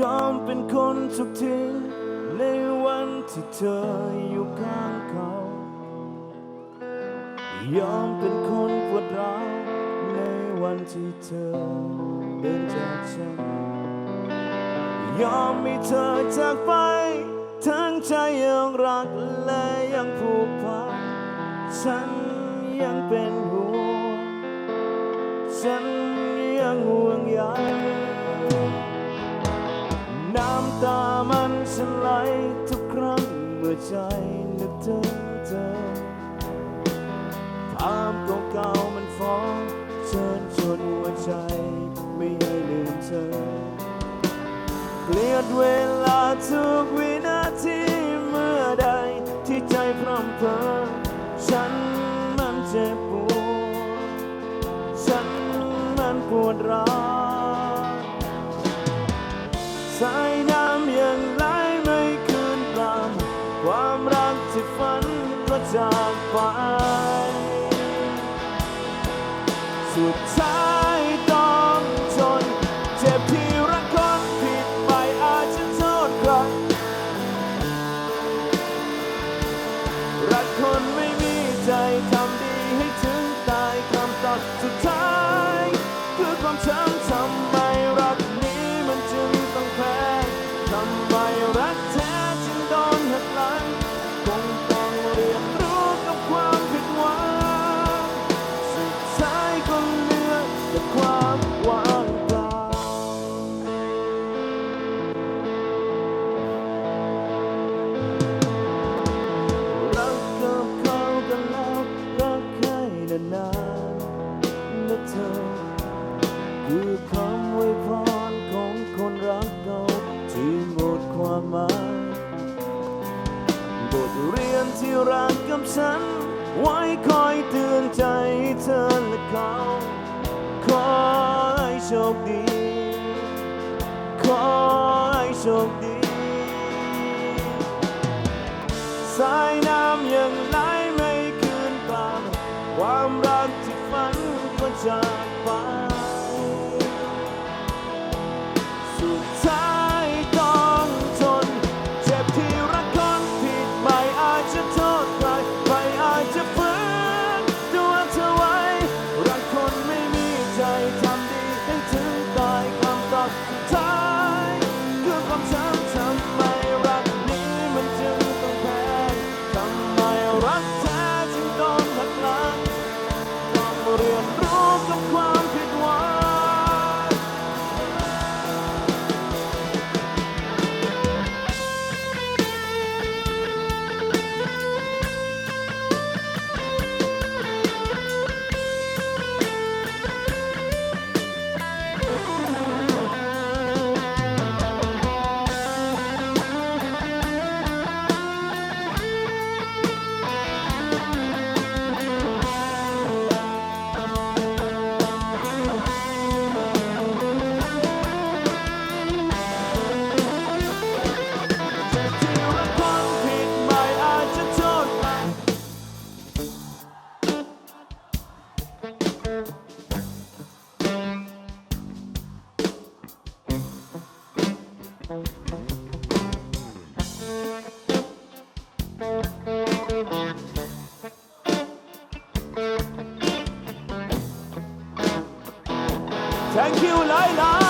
ยอมเป็นคนทุกทีในวันที่เธออยู่ข้างเขา ยอมเป็นคนปวดร้าวในวันที่เธอเดินจากฉัน ยอมให้เธอจากไป ทั้งใจยังรักและยังผูกพัน ฉันยังเป็นห่วง ฉันยังห่วงใยำตามันฉันไหลทุกครั้งเมื่อใจนึกถึงเธอภาพเก่าๆมันฟ้องเชิญชวนหัวใจไม่ให้ลืมเธอ เกลียดเวลาทุกวินาทีเมื่อใดที่ใจพร่ำเพรอฉันมันเจ็บปวด ฉันมันปวดร้าว จากไป สุดท้าย ที่รักกับฉัน ไว้คอยเตือนใจเธอและเขาขอให้โชคดี ขอให้โชคดีสาย Thank you หลายๆ